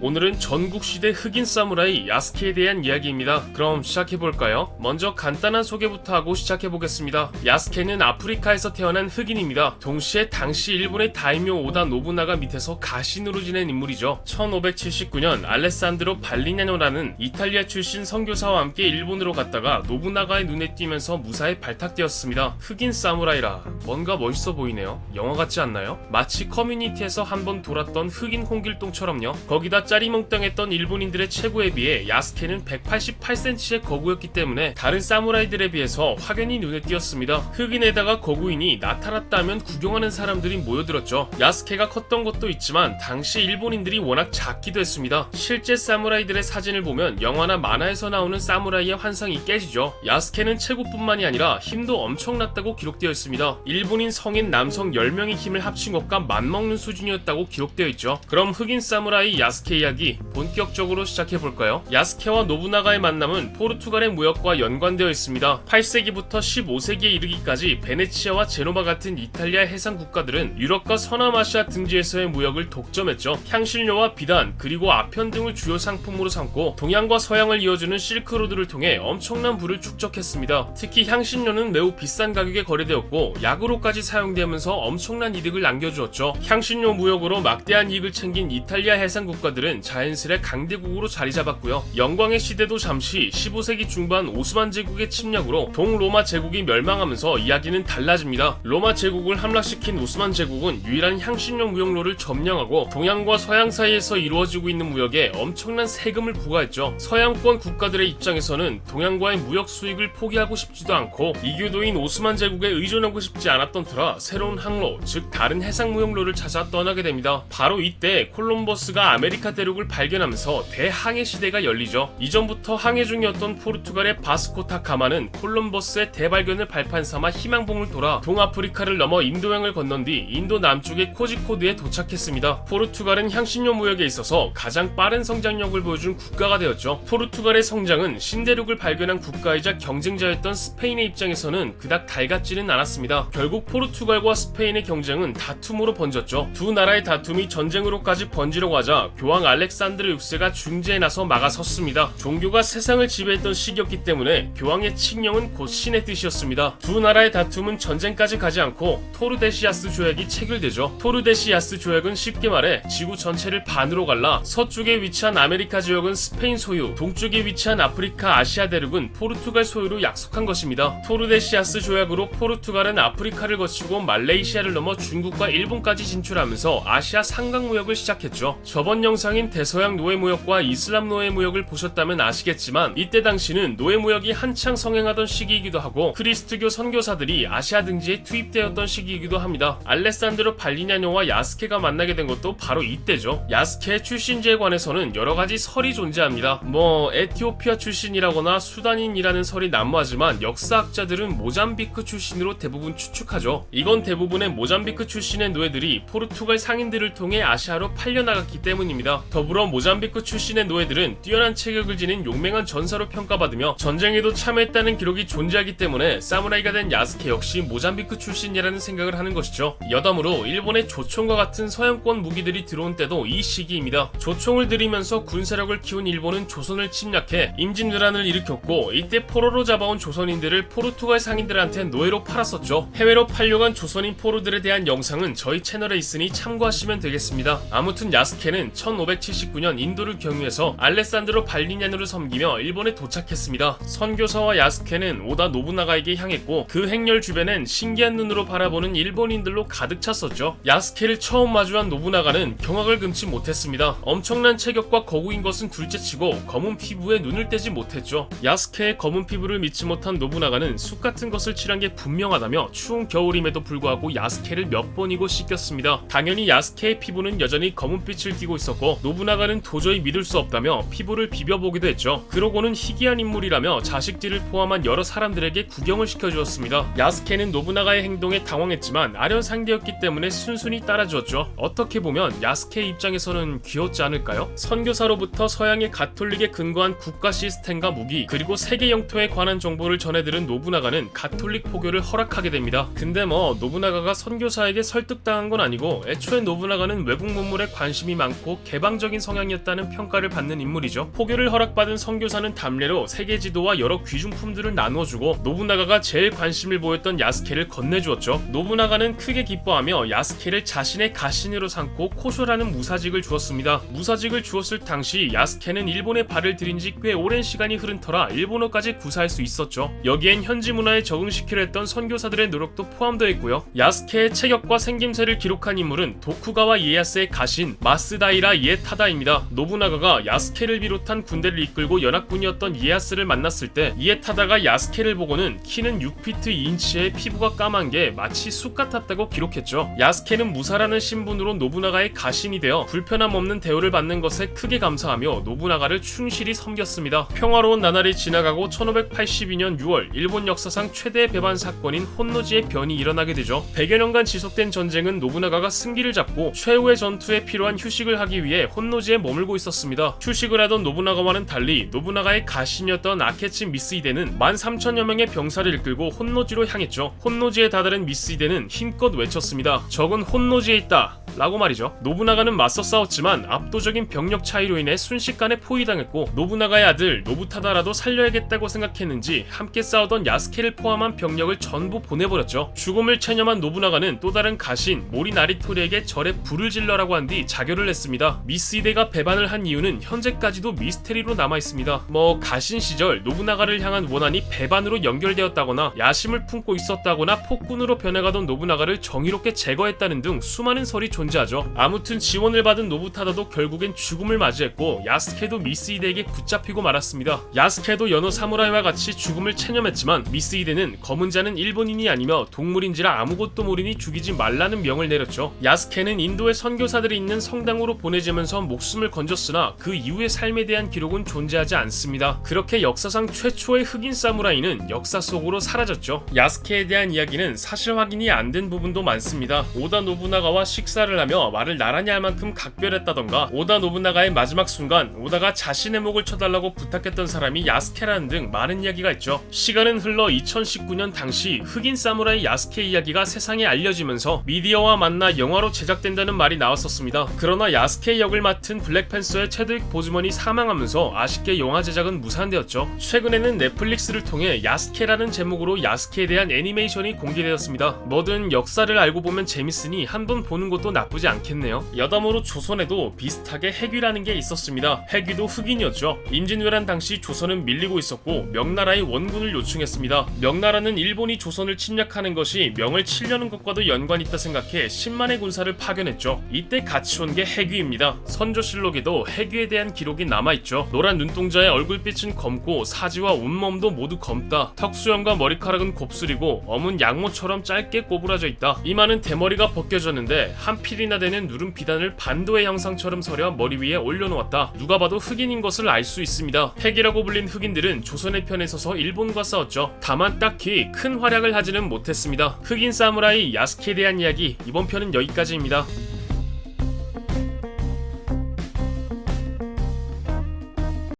오늘은 전국시대 흑인 사무라이 야스케에 대한 이야기입니다. 그럼 시작해볼까요? 먼저 간단한 소개부터 하고 시작해보겠습니다. 야스케는 아프리카에서 태어난 흑인입니다. 동시에 당시 일본의 다이묘 오다 노부나가 밑에서 가신으로 지낸 인물이죠. 1579년 알레산드로 발리냐노라는 이탈리아 출신 선교사와 함께 일본으로 갔다가 노부나가의 눈에 띄면서 무사히 발탁되었습니다. 흑인 사무라이라 뭔가 멋있어 보이네요. 영화 같지 않나요? 마치 커뮤니티에서 한번 돌았던 흑인 홍길동처럼요. 거기다 짜리몽땅했던 일본인들의 체구에 비해 야스케는 188cm의 거구였기 때문에 다른 사무라이들에 비해서 확연히 눈에 띄었습니다. 흑인에다가 거구인이 나타났다면 구경하는 사람들이 모여들었죠. 야스케가 컸던 것도 있지만 당시 일본인들이 워낙 작기도 했습니다. 실제 사무라이들의 사진을 보면 영화나 만화에서 나오는 사무라이의 환상이 깨지죠. 야스케는 체구뿐만이 아니라 힘도 엄청났다고 기록되어 있습니다. 일본인 성인 남성 10명의 힘을 합친 것과 맞먹는 수준이었다고 기록되어 있죠. 그럼 흑인 사무라이 야스케 이야기 본격적으로 시작해볼까요? 야스케와 노부나가의 만남은 포르투갈의 무역과 연관되어 있습니다. 8세기부터 15세기에 이르기까지 베네치아와 제노바 같은 이탈리아 해상 국가들은 유럽과 서남아시아 등지에서의 무역을 독점했죠. 향신료와 비단 그리고 아편 등을 주요 상품으로 삼고 동양과 서양을 이어주는 실크로드를 통해 엄청난 부를 축적했습니다. 특히 향신료는 매우 비싼 가격에 거래되었고 약으로까지 사용되면서 엄청난 이득을 남겨주었죠. 향신료 무역으로 막대한 이익을 챙긴 이탈리아 해상 국가들은 자연스레 강대국으로 자리 잡았고요. 영광의 시대도 잠시 15세기 중반 오스만 제국의 침략으로 동로마 제국이 멸망하면서 이야기는 달라집니다. 로마 제국을 함락시킨 오스만 제국은 유일한 향신료 무역로를 점령하고 동양과 서양 사이에서 이루어지고 있는 무역에 엄청난 세금을 부과했죠. 서양권 국가들의 입장에서는 동양과의 무역 수익을 포기하고 싶지도 않고 이교도인 오스만 제국에 의존하고 싶지 않았던 터라 새로운 항로, 즉 다른 해상 무역로를 찾아 떠나게 됩니다. 바로 이때 콜럼버스가 아메리카 대륙을 발견하면서 대항해 시대가 열리죠. 이전부터 항해 중이었던 포르투갈의 바스코타 가마는 콜럼버스의 대발견을 발판 삼아 희망봉을 돌아 동아프리카를 넘어 인도양을 건넌 뒤 인도 남쪽의 코지코드에 도착했습니다. 포르투갈은 향신료 무역에 있어서 가장 빠른 성장력을 보여준 국가가 되었죠. 포르투갈의 성장은 신대륙을 발견한 국가이자 경쟁자였던 스페인의 입장에서는 그닥 달갑지는 않았습니다. 결국 포르투갈과 스페인의 경쟁은 다툼으로 번졌죠. 두 나라의 다툼이 전쟁으로까지 번지러 가자 교황 알렉산드르 6세가 중재에 나서 막아섰습니다. 종교가 세상을 지배했던 시기였기 때문에 교황의 칙령은 곧 신의 뜻이었습니다. 두 나라의 다툼은 전쟁까지 가지 않고 토르데시아스 조약이 체결되죠. 토르데시아스 조약은 쉽게 말해 지구 전체를 반으로 갈라 서쪽에 위치한 아메리카 지역은 스페인 소유, 동쪽에 위치한 아프리카 아시아 대륙은 포르투갈 소유로 약속한 것입니다. 토르데시아스 조약으로 포르투갈은 아프리카를 거치고 말레이시아를 넘어 중국과 일본까지 진출하면서 아시아 상강 무역을 시작했죠. 저번 영상 인 대서양 노예 무역과 이슬람 노예 무역을 보셨다면 아시겠지만 이때 당시는 노예 무역이 한창 성행하던 시기이기도 하고 크리스트교 선교사들이 아시아 등지에 투입되었던 시기이기도 합니다. 알레산드로 발리냐뇨와 야스케가 만나게 된 것도 바로 이때죠. 야스케의 출신지에 관해서는 여러 가지 설이 존재합니다. 뭐 에티오피아 출신이라거나 수단인이라는 설이 난무하지만 역사학자들은 모잠비크 출신으로 대부분 추측하죠. 이건 대부분의 모잠비크 출신의 노예들이 포르투갈 상인들을 통해 아시아로 팔려나갔기 때문입니다. 더불어 모잠비크 출신의 노예들은 뛰어난 체격을 지닌 용맹한 전사로 평가받으며 전쟁에도 참여했다는 기록이 존재하기 때문에 사무라이가 된 야스케 역시 모잠비크 출신이라는 생각을 하는 것이죠. 여담으로 일본의 조총과 같은 서양권 무기들이 들어온 때도 이 시기입니다. 조총을 들이면서 군사력을 키운 일본은 조선을 침략해 임진왜란을 일으켰고 이때 포로로 잡아온 조선인들을 포르투갈 상인들한테 노예로 팔았었죠. 해외로 팔려간 조선인 포로들에 대한 영상은 저희 채널에 있으니 참고하시면 되겠습니다. 아무튼 야스케는 1579년 인도를 경유해서 알레산드로 발리냐누를 섬기며 일본에 도착했습니다. 선교사와 야스케는 오다 노부나가에게 향했고 그 행렬 주변엔 신기한 눈으로 바라보는 일본인들로 가득 찼었죠. 야스케를 처음 마주한 노부나가는 경악을 금치 못했습니다. 엄청난 체격과 거구인 것은 둘째치고 검은 피부에 눈을 떼지 못했죠. 야스케의 검은 피부를 믿지 못한 노부나가는 쑥 같은 것을 칠한 게 분명하다며 추운 겨울임에도 불구하고 야스케를 몇 번이고 씻겼습니다. 당연히 야스케의 피부는 여전히 검은빛을 띠고 있었고 노부나가는 도저히 믿을 수 없다며 피부를 비벼보기도 했죠. 그러고는 희귀한 인물이라며 자식들을 포함한 여러 사람들에게 구경을 시켜주었습니다. 야스케는 노부나가의 행동에 당황했지만 아련 상대였기 때문에 순순히 따라주었죠. 어떻게 보면 야스케의 입장에서는 귀엽지 않을까요? 선교사로부터 서양의 가톨릭에 근거한 국가 시스템과 무기 그리고 세계 영토에 관한 정보를 전해들은 노부나가는 가톨릭 포교를 허락하게 됩니다. 근데 뭐 노부나가가 선교사에게 설득당한 건 아니고 애초에 노부나가는 외국 문물에 관심이 많고 개방 개방적인 성향이었다는 평가를 받는 인물이죠. 포교를 허락받은 선교사는 담례로 세계 지도와 여러 귀중품들을 나눠주고 노부나가가 제일 관심을 보였던 야스케를 건네주었죠. 노부나가는 크게 기뻐하며 야스케를 자신의 가신으로 삼고 코쇼라는 무사직을 주었습니다. 무사직을 주었을 당시 야스케는 일본에 발을 들인 지 꽤 오랜 시간이 흐른 터라 일본어까지 구사할 수 있었죠. 여기엔 현지 문화에 적응시키려 했던 선교사들의 노력도 포함되어 있고요. 야스케의 체격과 생김새를 기록한 인물은 도쿠가와 이에야스의 가신 마스다이라 이에 타다입니다. 노부나가가 야스케를 비롯한 군대를 이끌고 연합군이었던 이에야스를 만났을 때 이에타다가 야스케를 보고는 키는 6피트 2인치에 피부가 까만 게 마치 쑥 같았다고 기록했죠. 야스케는 무사라는 신분으로 노부나가의 가신이 되어 불편함 없는 대우를 받는 것에 크게 감사하며 노부나가를 충실히 섬겼습니다. 평화로운 나날이 지나가고 1582년 6월 일본 역사상 최대 배반 사건인 혼노지의 변이 일어나게 되죠. 100여 년간 지속된 전쟁은 노부나가가 승기를 잡고 최후의 전투에 필요한 휴식을 하기 위해 혼노지에 머물고 있었습니다. 휴식을 하던 노부나가와는 달리 노부나가의 가신이었던 아케치 미스이데는 13,000여 명의 병사를 이끌고 혼노지로 향했죠. 혼노지에 다다른 미스이데는 힘껏 외쳤습니다. 적은 혼노지에 있다. 라고 말이죠. 노부나가는 맞서 싸웠지만 압도적인 병력 차이로 인해 순식간에 포위당했고 노부나가의 아들 노부타다라도 살려야겠다고 생각했는지 함께 싸우던 야스케를 포함한 병력을 전부 보내버렸죠. 죽음을 체념한 노부나가는 또 다른 가신 모리 나리토리에게 절에 불을 질러라고 한 뒤 자결을 했습니다. 미 스이데가 배반을 한 이유는 현재까지도 미스테리로 남아 있습니다. 뭐 가신 시절 노부나가를 향한 원한이 배반으로 연결되었다거나 야심을 품고 있었다거나 폭군으로 변해가던 노부나가를 정의롭게 제거했다는 등 수많은 설이 존재하죠. 아무튼 지원을 받은 노부타다도 결국엔 죽음을 맞이했고 야스케도 미스이데에게 붙잡히고 말았습니다. 야스케도 여느 사무라이와 같이 죽음을 체념했지만 미스이데는 검은 자는 일본인이 아니며 동물인지라 아무것도 모르니 죽이지 말라는 명을 내렸죠. 야스케는 인도의 선교사들이 있는 성당으로 보내지면서 목숨을 건졌으나 그 이후의 삶에 대한 기록은 존재하지 않습니다. 그렇게 역사상 최초의 흑인 사무라이는 역사 속으로 사라졌죠. 야스케에 대한 이야기는 사실 확인이 안 된 부분도 많습니다. 오다 노부나가와 식사를 하며 말을 나란히 할 만큼 각별했다던가 오다 노부나가의 마지막 순간 오다가 자신의 목을 쳐달라고 부탁했던 사람이 야스케라는 등 많은 이야기가 있죠. 시간은 흘러 2019년 당시 흑인 사무라이 야스케 이야기가 세상에 알려지면서 미디어와 만나 영화로 제작된다는 말이 나왔었습니다. 그러나 야스케 역을 맡은 블랙팬서의 체드윅 보즈먼이 사망하면서 아쉽게 영화 제작은 무산되었죠. 최근에는 넷플릭스를 통해 야스케라는 제목으로 야스케에 대한 애니메이션이 공개되었습니다. 뭐든 역사를 알고 보면 재밌으니 한 번 보는 것도 나쁘지 않겠네요. 여담으로 조선에도 비슷하게 해귀라는 게 있었습니다. 해귀도 흑인이었죠. 임진왜란 당시 조선은 밀리고 있었고 명나라의 원군을 요청했습니다. 명나라는 일본이 조선을 침략하는 것이 명을 치려는 것과도 연관이 있다 생각해 10만의 군사를 파견했죠. 이때 같이 온 게 해귀입니다. 선조실록에도 해귀에 대한 기록이 남아있죠. 노란 눈동자의 얼굴빛은 검고 사지와 온몸도 모두 검다. 턱수염과 머리카락은 곱슬이고 어문 양모처럼 짧게 꼬부라져 있다. 이마는 대머리가 벗겨졌는데 한 필이나 되는 누른 비단을 반도의 형상처럼 서려 머리 위에 올려놓았다. 누가 봐도 흑인인 것을 알 수 있습니다. 핵이라고 불린 흑인들은 조선의 편에 서서 일본과 싸웠죠. 다만 딱히 큰 활약을 하지는 못했습니다. 흑인 사무라이 야스케에 대한 이야기 이번 편은 여기까지입니다.